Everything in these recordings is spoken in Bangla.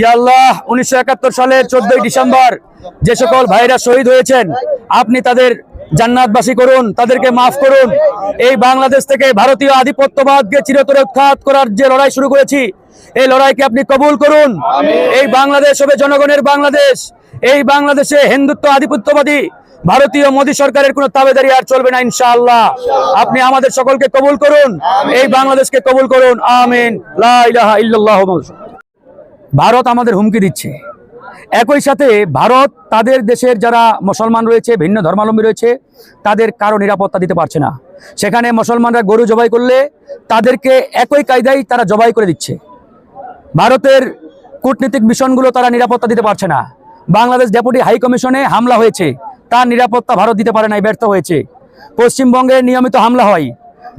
ইয়া আল্লাহ, উনিশশো একাত্তর চোদ্দই ডিসেম্বর যে সকল ভাইরা শহীদ হয়েছেন, আপনি তাদের জান্নাতবাসী করুন, তাদেরকে মাফ করুন। এই বাংলাদেশ থেকে ভারতীয় আধিপত্যবাদকে চিরতরে উৎখাত করার যে লড়াই শুরু করেছি, এই লড়াইকে আপনি কবুল করুন। এই বাংলাদেশ হবে জনগণের বাংলাদেশ। এই বাংলাদেশে হিন্দুত্ব আধিপত্যবাদী ভারতীয় মোদী সরকারের কোনো তাবেদারি আর চলবে না, ইনশাআল্লাহ। আপনি আমাদের সকলকে কবুল করুন। এই বাংলাদেশকে কবুল করুন। আমিন। লা ইলাহা ইল্লাল্লাহু মুহাম্মাদুর ভারত আমাদের হুমকি দিচ্ছে। একই সাথে ভারত তাদের দেশের যারা মুসলমান রয়েছে, ভিন্ন ধর্মাবলম্বী রয়েছে, তাদের কারও নিরাপত্তা দিতে পারছে না। সেখানে মুসলমানরা গরু জবাই করলে তাদেরকে একই কায়দায় তারা জবাই করে দিচ্ছে। ভারতের কূটনীতিক মিশনগুলো তারা নিরাপত্তা দিতে পারছে না। বাংলাদেশ ডেপুটি হাই কমিশনে হামলা হয়েছে। তার নিরাপত্তা ভারত দিতে পারে নাই, ব্যর্থ হয়েছে। পশ্চিমবঙ্গে নিয়মিত হামলা হয়।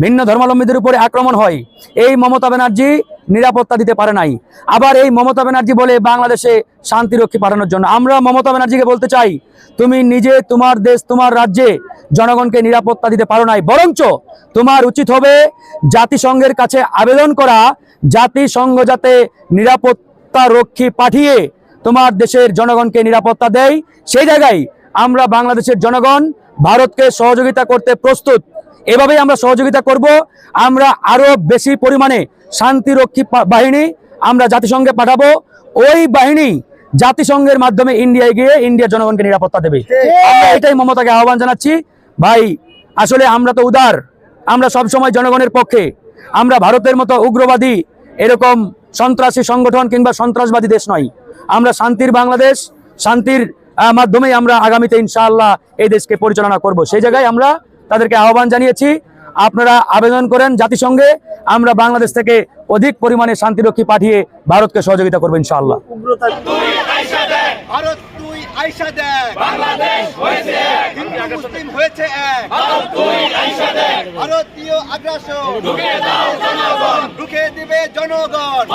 ভিন্ন ধর্মাবলম্বীদের উপরে আক্রমণ হয়। এই মমতা ব্যানার্জি নিরাপত্তা দিতে পারে নাই। আবার এই মমতা ব্যানার্জি বলে বাংলাদেশে শান্তিরক্ষী পাঠানোর জন্য। আমরা মমতা ব্যানার্জিকে বলতে চাই, তুমি নিজে, তোমার দেশ, তোমার রাজ্যে জনগণকে নিরাপত্তা দিতে পারো নাই। বরঞ্চ তোমার উচিত হবে জাতিসংঘের কাছে আবেদন করা, জাতিসংঘ যাতে নিরাপত্তা রক্ষী পাঠিয়ে তোমার দেশের জনগণকে নিরাপত্তা দেয়। সেই জায়গায় আমরা বাংলাদেশের জনগণ, ভারতকে সহযোগিতা করতে প্রস্তুত। এভাবেই আমরা সহযোগিতা করব। আমরা আরও বেশি পরিমাণে শান্তিরক্ষী বাহিনী আমরা জাতিসংঘে পাঠাবো। ওই বাহিনী জাতিসংঘের মাধ্যমে ইন্ডিয়ায় গিয়ে ইন্ডিয়ার জনগণকে নিরাপত্তা দেবে। আমরা এটাই মমতাকে আহ্বান জানাচ্ছি। ভাই আসলে আমরা তো উদার। আমরা সব সময় জনগণের পক্ষে। আমরা ভারতের মতো উগ্রবাদী এরকম সন্ত্রাসী সংগঠন কিংবা সন্ত্রাসবাদী দেশ নয়। আমরা শান্তির বাংলাদেশ শান্তির মাধ্যমেই আমরা আগামীতে ইনশাআল্লাহ এই দেশকে পরিচালনা করব। সেই জায়গায় আমরা তাদেরকে আহ্বান জানিয়েছি আপনারা আবেদন করেন জাতিসংঘে আমরা বাংলাদেশ থেকে অধিক পরিমাণে শান্তিরক্ষী পাঠিয়ে ভারতকে সহযোগিতা করব ইনশাআল্লাহ। ভারত তুই আইসা দেখ। বাংলাদেশ হয়েছে হিন্দু মুসলিম হয়েছে এক। ভারত তুই আইসা দেখ। ভারতীয় আগ্রাসন। ঢুকে দাও জনগণ। ঢুকে দিবে জনগণ।